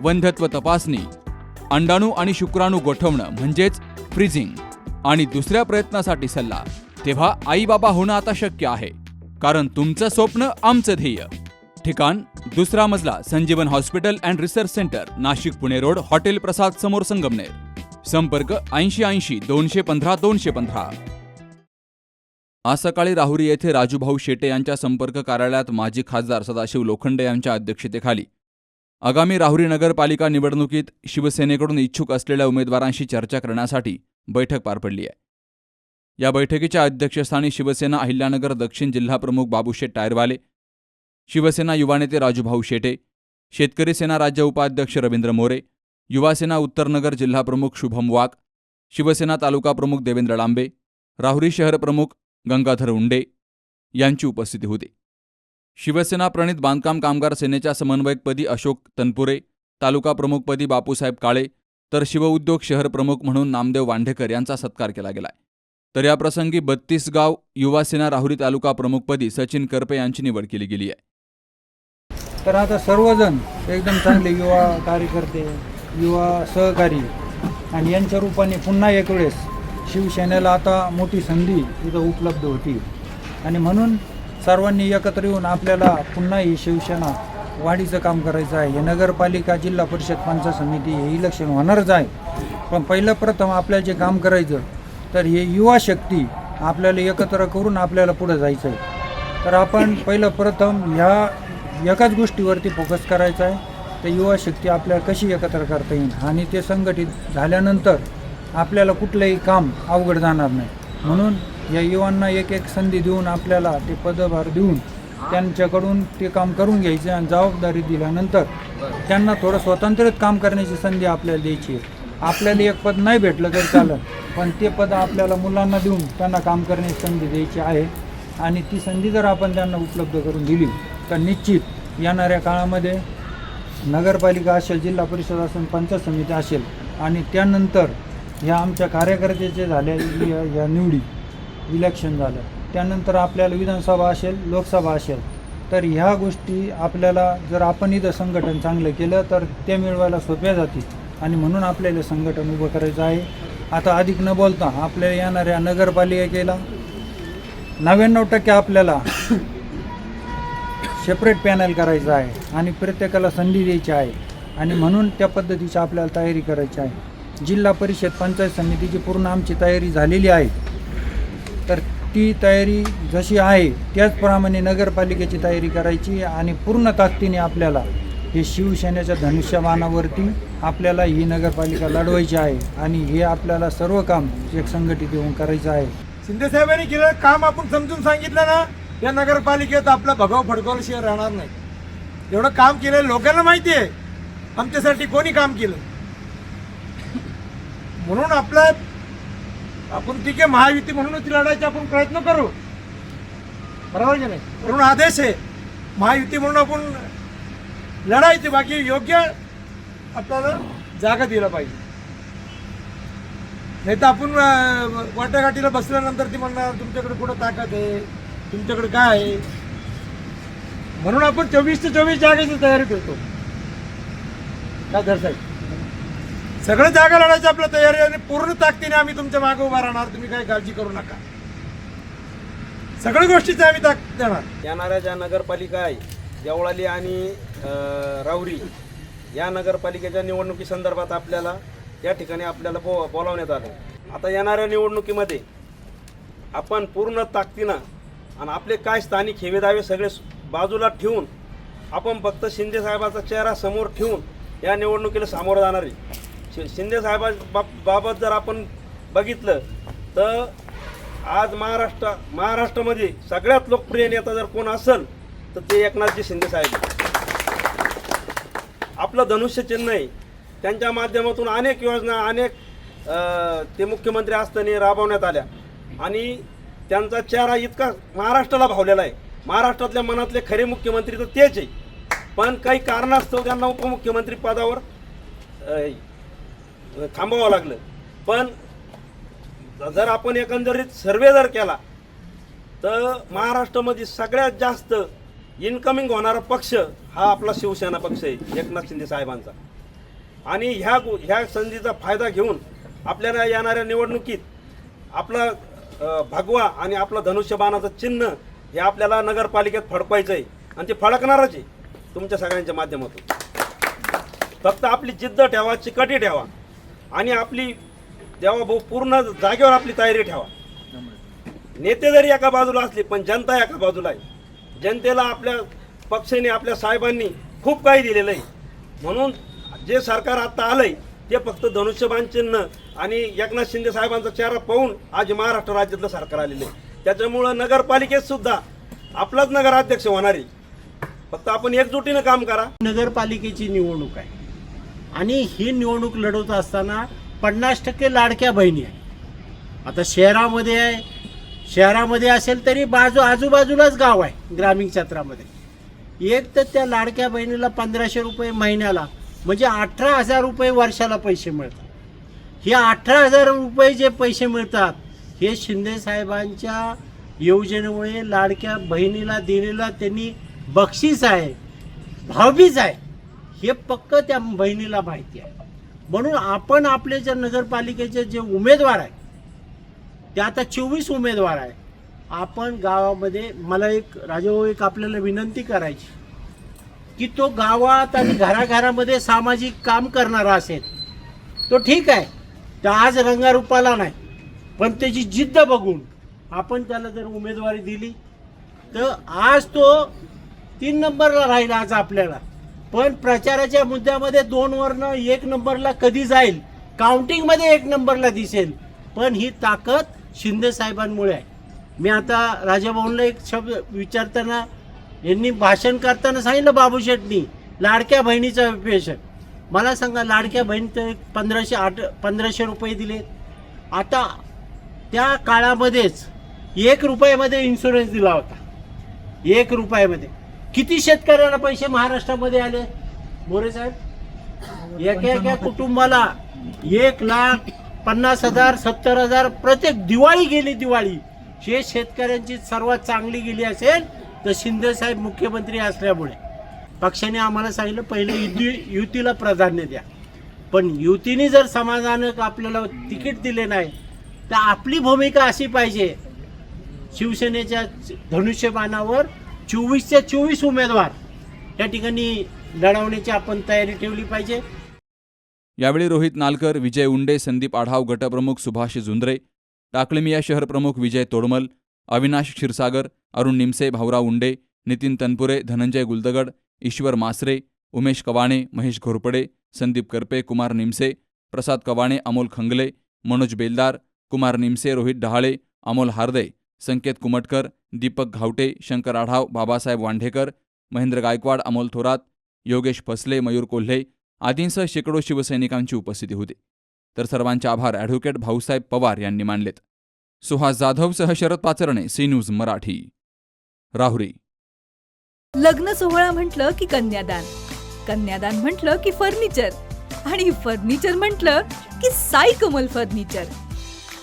वंध्यत्व तपासणी अंडाणू आणि शुक्राणू गोठवणं म्हणजेच फ्रीजिंग आणि दुसऱ्या प्रयत्नासाठी सल्ला. तेव्हा आई बाबा होणं आता शक्य आहे कारण तुमचं स्वप्न आमचं ध्येय. ठिकाण दुसरा मजला Sanjeevan hospital and research centre Nashik Pune road hotel Prasad समोर संगमनेर. संपर्क ऐंशी ऐंशी दोनशे पंधरा दोनशे पंधरा. आज सकाळी राहुरी येथे राजूभाऊ शेटे यांच्या संपर्क कार्यालयात माजी खासदार सदाशिव लोखंडे यांच्या अध्यक्षतेखाली आगामी राहुरी नगरपालिका निवडणुकीत शिवसेनेकडून इच्छुक असलेल्या उमेदवारांशी चर्चा करण्यासाठी बैठक पार पडली आहे. या बैठकीच्या अध्यक्षस्थानी शिवसेना अहिल्यानगर दक्षिण जिल्हाप्रमुख बाबूशेठ टायरवाले शिवसेना युवा नेते राजूभाऊ शेटे शेतकरी सेना राज्य उपाध्यक्ष रवींद्र मोरे युवासेना उत्तरनगर जिल्हाप्रमुख शुभम वाघ शिवसेना तालुका प्रमुख देवेंद्र लांबे राहुरी शहर प्रमुख गंगाधर उंडे यांची उपस्थिती होती. शिवसेना प्रणित बांधकाम कामगार सेनेच्या समन्वयकपदी अशोक तनपुरे तालुका प्रमुखपदी बापूसाहेब काळे तर शिवउद्योग शहर प्रमुख म्हणून नामदेव वांढेकर यांचा सत्कार केला गेलाय. तर याप्रसंगी बत्तीस गाव युवासेना राहुरी तालुका प्रमुखपदी सचिन करपे यांची निवड केली गेली आहे. तर आता सर्वजण एकदम चांगले युवा कार्यकर्ते युवा सहकारी आणि यांच्या रूपाने पुन्हा एक वेळेस शिवसेनेला आता मोठी संधी इथं उपलब्ध होती. आणि म्हणून सर्वांनी एकत्र येऊन आपल्याला पुन्हा ही शिवसेना वाढीचं काम करायचं आहे. हे नगरपालिका जिल्हा परिषद पंचायत समिती हे इलेक्शन होणारच आहे. पण पहिलं प्रथम आपल्याला जे काम करायचं तर हे युवा शक्ती आपल्याला एकत्र करून आपल्याला पुढं जायचं आहे तर आपण पहिलं प्रथम ह्या एकाच गोष्टीवरती फोकस करायचा आहे. तर युवा शक्ती आपल्याला कशी एकत्र करता येईल? आणि ते संघटित झाल्यानंतर आपल्याला कुठलंही काम अवघड जाणार नाही. म्हणून या युवांना एक एक संधी देऊन आपल्याला ते पदभार देऊन त्यांच्याकडून ते काम करून घ्यायचे आणि जबाबदारी दिल्यानंतर त्यांना थोडं स्वतंत्रित काम करण्याची संधी आपल्याला द्यायची आहे. आपल्याला एक पद नाही भेटलं तर चालत पण ते पद आपल्याला मुलांना देऊन त्यांना काम करण्याची संधी द्यायची आहे. आणि ती संधी जर आपण त्यांना उपलब्ध करून दिली तर निश्चित येणाऱ्या काळामध्ये नगरपालिका असेल जिल्हा परिषद असेल पंचायत समिती असेल आणि त्यानंतर ह्या आमच्या कार्यकर्त्याचे झाल्या या निवडी इलेक्शन झालं. त्यानंतर आपल्याला विधानसभा असेल लोकसभा असेल तर ह्या गोष्टी आपल्याला जर आपण इथं संघटन चांगलं केलं तर ते मिळवायला सोप्या जातील आणि म्हणून आपल्याला संघटन उभं करायचं आहे. आता अधिक न बोलता आपल्याला येणाऱ्या नगरपालिकेला नव्याण्णव टक्के आपल्याला सेपरेट पॅनल करायचं आहे आणि प्रत्येकाला संधी द्यायची आहे. आणि म्हणून त्या पद्धतीची आपल्याला तयारी करायची आहे. जिल्हा परिषद पंचायत समितीची पूर्ण आमची तयारी झालेली आहे. तर ती तयारी जशी आहे त्याचप्रमाणे नगरपालिकेची तयारी करायची आणि पूर्ण ताकदीने आपल्याला हे शिवसेनेच्या धनुष्यबाणावरती आपल्याला ही नगरपालिका लढवायची आहे आणि हे आपल्याला सर्व काम एक संघटित येऊन करायचं आहे. शिंदे साहेबांनी केलं काम आपण समजून सांगितलं ना या नगरपालिकेत आपला भगाव फडकवल्याशिवाय राहणार नाही. एवढं काम केलं लोकांना माहिती आहे. आमच्यासाठी कोणी काम केलं? म्हणून आपला आपण ठीक आहे महायुती म्हणूनच लढायचे आपण प्रयत्न करू. बरोबर की नाही? म्हणून आदेश आहे महायुती म्हणून आपण लढायचे बाकी योग्य आपल्याला जागा दिला पाहिजे. नाही तर आपण वाटाघाटीला बसल्यानंतर ती म्हणणार तुमच्याकडे कुठं ताकद आहे? तुमच्याकडे काय आहे? म्हणून आपण चोवीस ते चोवीस जागेची तयारी करतो. काय धर साहेब सगळं जागा लढायची आपल्या तयारी आणि पूर्ण ताकदीने आम्ही तुमच्या मागे उभा राहणार. तुम्ही काही काळजी करू नका. सगळ्या गोष्टीचे आम्ही ताकद देणार. येणाऱ्या ज्या नगरपालिका आहे देवळाली आणि अ, राहुरी या नगरपालिकेच्या निवडणुकी संदर्भात आपल्याला या ठिकाणी आपल्याला बो बोलावण्यात आलं. आता येणाऱ्या निवडणुकीमध्ये आपण पूर्ण ताकदीनं आणि आपले काय स्थानिक हेवेदावे सगळे बाजूला ठेवून आपण फक्त शिंदे साहेबाचा चेहरा समोर ठेवून या निवडणुकीला सामोरं जाणार आहे. शिंदे साहेबा बाबत जर आपण बघितलं तर आज महाराष्ट्र महाराष्ट्रामध्ये सगळ्यात लोकप्रिय नेता जर कोण असेल तर ते एकनाथजी शिंदे साहेब आपलं धनुष्य चिन्ह आहे. त्यांच्या माध्यमातून अनेक योजना अनेक ते मुख्यमंत्री असताना राबवण्यात आल्या. आणि त्यांचा चेहरा इतका महाराष्ट्राला भावलेला आहे. महाराष्ट्रातल्या मनातले खरे मुख्यमंत्री तर तेच आहे पण काही कारणास्तव त्यांना उपमुख्यमंत्री पदावर थांबावं लागलं. पण जर आपण एकंदरीत सर्वे जर केला तर महाराष्ट्रामध्ये सगळ्यात जास्त इन्कमिंग होणारा पक्ष हा आपला शिवसेना पक्ष आहे एकनाथ शिंदे साहेबांचा. आणि ह्या गो- ह्या संधीचा फायदा घेऊन आपल्याला येणाऱ्या निवडणुकीत आपला भगवा आणि आपलं धनुष्यबाणाचं चिन्ह हे आपल्याला नगरपालिकेत फडकवायचं आहे. आणि ते फडकणारच आहे तुमच्या सगळ्यांच्या माध्यमातून. फक्त आपली जिद्द ठेवा चिकटी ठेवा. आणि आपली देवाभाऊ भाऊ पूर्ण जागेवर आपली तयारी ठेवा. नेते जरी एका बाजूला असले पण जनता एका बाजूला आहे. जनतेला आपल्या पक्षाने आपल्या साहेबांनी खूप काही दिलेलं आहे. म्हणून जे सरकार आता आलंय ते फक्त धनुष्यबाण चिन्ह आणि एकनाथ शिंदे साहेबांचा चेहरा पाहून आज महाराष्ट्र राज्यातलं सरकार आलेलं आहे. त्याच्यामुळं नगरपालिकेत सुद्धा आपलाच नगराध्यक्ष होणार आहे. फक्त आपण एकजुटीनं काम करा. नगरपालिकेची निवडणूक आहे. आणि ही निवडणूक लढवत असताना पन्नास टक्के लाडक्या बहिणी आहे आता शहरामध्ये आहे. शहरामध्ये असेल तरी बाजू आजूबाजूलाच गाव आहे ग्रामीण क्षेत्रामध्ये. एक तर त्या लाडक्या बहिणीला पंधराशे रुपये महिन्याला म्हणजे अठरा हजार रुपये वर्षाला पैसे मिळतात. हे अठरा हजार रुपये जे पैसे मिळतात हे शिंदे साहेबांच्या योजनेमुळे लाडक्या बहिणीला दिलेला त्यांनी बक्षीस आहे भावबीज आहे. हे पक्क त्या बहिणीला माहिती आहे. म्हणून आपण आपले जे नगरपालिकेचे जे उमेदवार आहे ते आता चोवीस उमेदवार आहे. आपण गावामध्ये मला एक राजाभाऊ एक आपल्याला विनंती करायची की तो गावात आणि घराघरामध्ये सामाजिक काम करणारा असेल तो ठीक आहे. तर आज रंगारूपाला नाही पण त्याची जिद्द बघून आपण त्याला जर उमेदवारी दिली तर आज तो तीन नंबरला राहील आज आपल्याला. पण प्रचाराच्या मुद्द्यामध्ये दोन वरनं एक नंबरला कधी जाईल? काउंटिंगमध्ये एक नंबरला दिसेल. पण ही ताकद शिंदे साहेबांमुळे आहे. मी आता राजाभाऊंना एक शब्द विचारताना यांनी भाषण करताना सांगितलं बाबू शेटनी लाडक्या बहिणीचं पेशन मला सांगा लाडक्या बहिणीचं एक पंधराशे आठ पंधराशे रुपये दिले. आता त्या काळामध्येच एक रुपयामध्ये इन्शुरन्स दिला होता. एक रुपयामध्ये. किती शेतकऱ्याला पैसे महाराष्ट्रामध्ये आले? मोरे साहेब एका एका कुटुंबाला एक लाख पन्नास हजार सत्तर हजार प्रत्येक दिवाळी गेली दिवाळी. हे शेतकऱ्यांची सर्वात चांगली गेली असेल तर शिंदे साहेब मुख्यमंत्री असल्यामुळे. पक्षाने आम्हाला सांगितलं पहिले युती युतीला प्राधान्य द्या. पण युतीने जर समाधानक आपल्याला तिकीट दिले नाही तर आपली भूमिका अशी पाहिजे. शिवसेनेच्या धनुष्यबाणावर चोवीसच्या चोवीस उमेदवार या ठिकाणी लढवण्याची आपण तयारी ठेवली पाहिजे. यावेळी रोहित नालकर विजय उंडे संदीप आढाव गटप्रमुख सुभाष झुंद्रे टाकळिमिया शहर प्रमुख विजय तोडमल अविनाश क्षीरसागर अरुण निमसे भाऊराव उंडे नितीन तनपुरे धनंजय गुलदगड ईश्वर मासरे उमेश कवाणे महेश घोरपडे संदीप करपे कुमार निमसे प्रसाद कवाणे अमोल खंगले मनोज बेलदार कुमार निमसे रोहित डहाळे अमोल हार्दे संकेत कुमटकर दीपक घावटे शंकर आढाव बाबासाहेब वांढेकर महेंद्र गायकवाड अमोल थोरात योगेश फसले मयूर कोल्हे आदींसह शेकडो शिवसैनिकांची उपस्थिती होती. तर सर्वांचे आभार ॲडव्होकेट भाऊसाहेब पवार यांनी मानलेत. सुहास जाधवसह शरद पाचरणे सी न्यूज मराठी. राहुरी. लग्न सोहळा म्हटलं की कन्यादान. कन्यादान म्हटलं की फर्निचर. आणि फर्निचर म्हटलं की साई कमल फर्निचर.